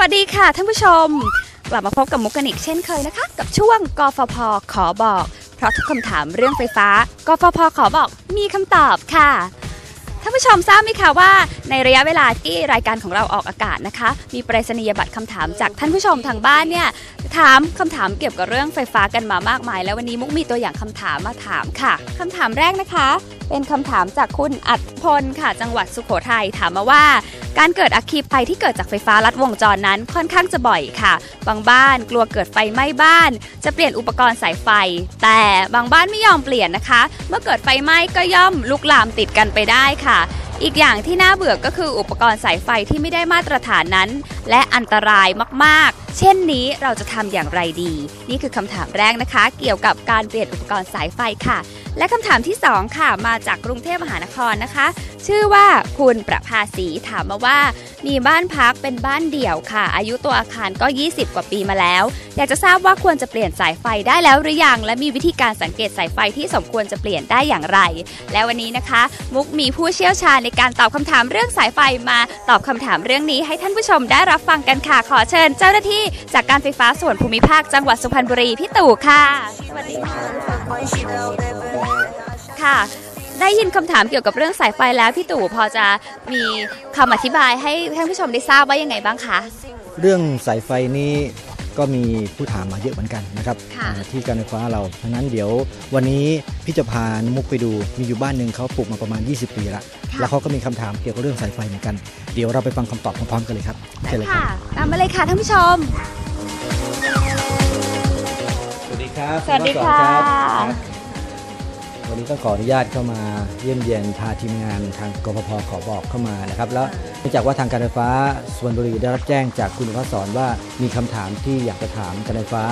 วัสดีค่ะท่านผู้ชม กลับมาพบกับมุกกันอีกเช่นเคยนะคะ กับช่วงกฟพขอบอก เพราะทุกคำถามเรื่องไฟฟ้ากฟพขอบอกมีคำตอบค่ะท่านผู้ชมทราบไหมคะว่า ในระยะเวลาที่รายการของเราออกอากาศนะคะ มีปรษณียบัตรคำถามจากท่านผู้ชมทางบ้านเนี่ยถามคำถามเกี่ยวกับเรื่องไฟฟ้ากันมามากมาย แล้ววันนี้มุกมีตัวอย่างคำถามมาถามค่ะคำถามแรกนะคะ เป็นคำถามจากคุณอัดพลค่ะ จังหวัดสุโขทัยถามมาว่า การเกิดอัคคีภัยที่เกิดจากไฟฟ้าลัดวงจรนั้นค่อนข้างจะบ่อยค่ะ บางบ้านกลัวเกิดไฟไหม้บ้าน จะเปลี่ยนอุปกรณ์สายไฟ แต่บางบ้านไม่ยอมเปลี่ยนนะคะ เมื่อเกิดไฟไหม้ก็ย่อมลุกลามติดกันไปได้ค่ะอีกอย่างที่น่าเบื่อก็คืออุปกรณ์สายไฟที่ไม่ได้มาตรฐานนั้น และอันตรายมากๆ เช่นนี้เราจะทำอย่างไรดี นี่คือคำถามแรกนะคะ เกี่ยวกับการเปลี่ยนอุปกรณ์สายไฟค่ะ และคำถามที่ 2 ค่ะ มาจากกรุงเทพมหานครนะคะ ชื่อว่าคุณประภาสีถามมาว่า มีบ้านพักเป็นบ้านเดี่ยวค่ะ อายุตัวอาคารก็ 20 กว่าปีมาแล้ว อยากจะทราบว่าควรจะเปลี่ยนสายไฟได้แล้วหรือยัง และมีวิธีการสังเกตสายไฟที่สมควรจะเปลี่ยนได้อย่างไร และวันนี้นะคะ มุกมีผู้เชี่ยวชาญในการตอบคำถามเรื่องสายไฟมาตอบคำถามเรื่องนี้ให้ท่านผู้ชมได้รับฟังกันค่ะขอเชิญ เจ้าหน้าที่จากการไฟฟ้าส่วนภูมิภาคจังหวัดสุพรรณบุรีพี่ตู่ค่ะสวัสดีค่ะ ค่ะ ได้ยินคำถามเกี่ยวกับเรื่องสายไฟแล้ว พี่ตู่พอจะมีคำอธิบายให้ท่านผู้ชมได้ทราบว่ายังไงบ้างคะ เรื่องสายไฟนี้ก็มีผู้ถามมาเยอะเหมือนกันนะครับค่ะอ่าที่การไฟฟ้าเราฉะนั้นเดี๋ยววันนี้พี่จะพานุมุกไปดูมีอยู่บ้านหนึ่งเขาปลูกมาประมาณ 20 ปีละแล้วเขาก็มีคำถามเกี่ยวกับเรื่องสายไฟเหมือนกัน เดี๋ยวเราไปฟังคำตอบพร้อมๆกันเลยครับเชิญเลยคค่ะรับตามมาเลยค่ะท่านผู้ชม สวัสดีครับสวัสดีค่ะวันนี้ต้องขออนุญาตเข้ามาเยี่ยมเยียนพาทีมงานทางกพพขอบอกเข้ามานะครับ แล้วเนื่องจากว่าทางการไฟฟ้าส่วนบุรีได้รับแจ้งจากคุณพัสอนว่ามีคำถามที่อยากจะถามการไฟฟ้า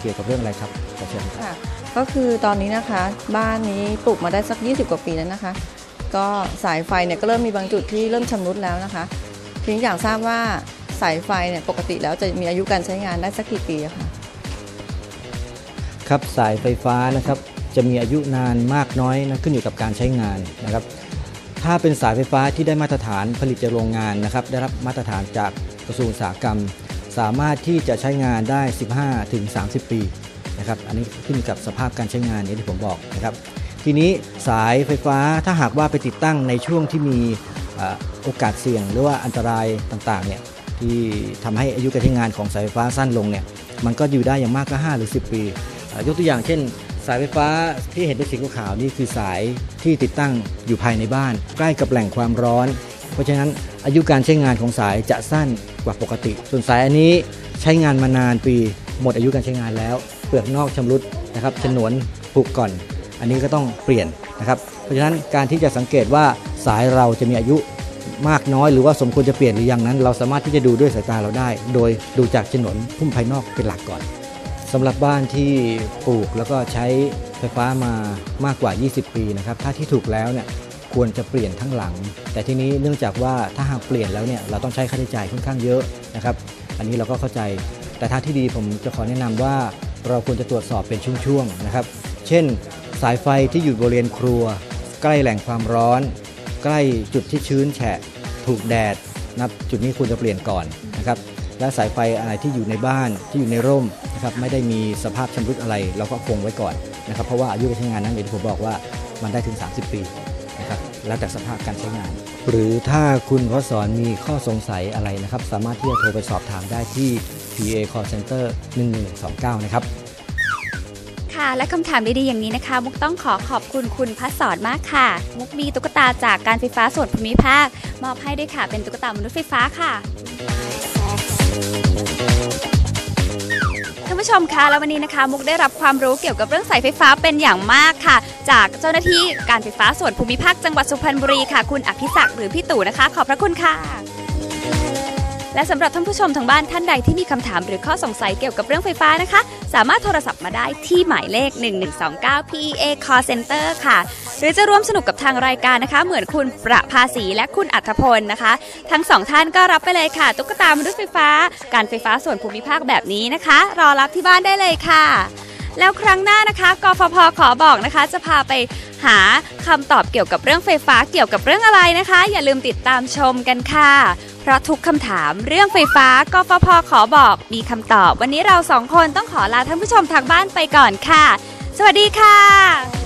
เกี่ยวกับเรื่องอะไรครับขอเชิญครับ ค่ะก็คือตอนนี้นะคะ บ้านนี้ปลูกมาได้สัก 20 กว่าปีแล้วนะคะ ก็สายไฟเนี่ยก็เริ่มมีบางจุดที่เริ่มชำรุดแล้วนะคะทีนี้อยากทราบว่าสายไฟเนี่ยปกติแล้วจะมีอายุการใช้งานได้สักกี่ปีอะคะ ครับสายไฟฟ้านะครับจะมีอายุนานมากน้อยนะขึ้นอยู่กับการใช้งานนะครับ ถ้าเป็นสายไฟฟ้าที่ได้มาตรฐานผลิตจากโรงงานนะครับ ได้รับมาตรฐานจากกระทรวงอุตสาหกรรม สามารถที่จะใช้งานได้ 15ถึง30 ปีนะครับ อันนี้ขึ้นกับสภาพการใช้งานอย่างที่ผมบอกนะครับ ทีนี้สายไฟฟ้าถ้าหากว่าไปติดตั้งในช่วงที่มีโอกาสเสี่ยง หรือว่าอันตรายต่างๆเนี่ยที่ทำให้อายุการใช้งานของสายไฟฟ้าสั้นลงเนี่ยมันก็อยู่ได้อย่างมากก็ 5 หรือ 10 ปี ยกตัวอย่างเช่น สายไฟฟ้าที่เห็นเป็นสีขาวๆนี่คือสายที่ติดตั้งอยู่ภายในบ้าน ใกล้กับแหล่งความร้อน เพราะฉะนั้นอายุการใช้งานของสายจะสั้นกว่าปกติ ส่วนสายอันนี้ใช้งานมานานปีหมดอายุการใช้งานแล้ว เปลือกนอกชำรุดนะครับฉนวนผุก่อน อันนี้ก็ต้องเปลี่ยนนะครับ เพราะฉะนั้นการที่จะสังเกตว่าสายเราจะมีอายุมากน้อยหรือว่าสมควรจะเปลี่ยนหรือยังนั้น เราสามารถที่จะดูด้วยสายตาเราได้ โดยดูจากฉนวนพุ่มภายนอกเป็นหลักก่อน สำหรับบ้านที่ปลูกแล้วก็ใช้ไฟฟ้ามามากกว่า 20 ปีนะครับถ้าที่ถูกแล้วเนี่ยควรจะเปลี่ยนทั้งหลัง แต่ทีนี้เนื่องจากว่าถ้าหากเปลี่ยนแล้วเนี่ยเราต้องใช้ค่าใช้จ่ายค่อนข้างเยอะนะครับ อันนี้เราก็เข้าใจ แต่ทางที่ดีผมจะขอแนะนำว่าเราควรจะตรวจสอบเป็นช่วงๆนะครับ เช่น สายไฟที่อยู่บริเวณครัว ใกล้แหล่งความร้อน ใกล้จุดที่ชื้นแฉะ ถูกแดดนับจุดนี้ควรจะเปลี่ยนก่อนนะครับ และสายไฟอะไรที่อยู่ในบ้านที่อยู่ในร่มนะครับไม่ได้มีสภาพชำรุดอะไร เราก็คงไว้ก่อนนะครับเพราะว่าอายุการใช้งานนั้นอย่างที่ผมบอกว่ามันได้ถึง 30 ปีนะครับแล้วแต่สภาพการใช้งาน หรือถ้าคุณพสอนมีข้อสงสัยอะไรนะครับ สามารถที่จะโทรไปสอบถามได้ที่ PA Call Center 1129 นะครับค่ะและคำถามดีๆอย่างนี้นะคะ มุกต้องขอขอบคุณคุณพัสอนมากค่ะ มุกมีตุ๊กตาจากการไฟฟ้าส่วนภูมิภาค มอบให้ด้วยค่ะเป็นตุ๊กตามนุษย์ไฟฟ้าค่ะ ท่านผู้ชมคะแล้ววันนี้นะคะ มุกได้รับความรู้เกี่ยวกับเรื่องสายไฟฟ้าเป็นอย่างมากค่ะ จากเจ้าหน้าที่การไฟฟ้าส่วนภูมิภาคจังหวัดสุพรรณบุรีค่ะ คุณอภิศักดิ์หรือพี่ตู่นะคะ ขอบพระคุณค่ะ และสำหรับท่านผู้ชมทางบ้านท่านใดที่มีคำถามหรือข้อสงสัยเกี่ยวกับเรื่องไฟฟ้านะคะ สามารถโทรศัพท์มาได้ที่หมายเลข 1129 PEA Call Center ค่ะ หรือจะร่วมสนุกกับทางรายการนะคะ เหมือนคุณประภาสีและคุณอัธพลนะคะ ทั้งสองท่านก็รับไปเลยค่ะ ตุ๊กตามนุษย์ไฟฟ้า การไฟฟ้าส่วนภูมิภาคแบบนี้นะคะ รอรับที่บ้านได้เลยค่ะแล้วครั้งหน้านะคะ กฟผขอบอกนะคะ จะพาไปหาคำตอบเกี่ยวกับเรื่องไฟฟ้าเกี่ยวกับเรื่องอะไรนะคะ อย่าลืมติดตามชมกันค่ะ เพราะทุกคำถามเรื่องไฟฟ้ากฟพขอบอก มีคำตอบ วันนี้เราสองคนต้องขอลาท่านผู้ชมทางบ้านไปก่อนค่ะ สวัสดีค่ะ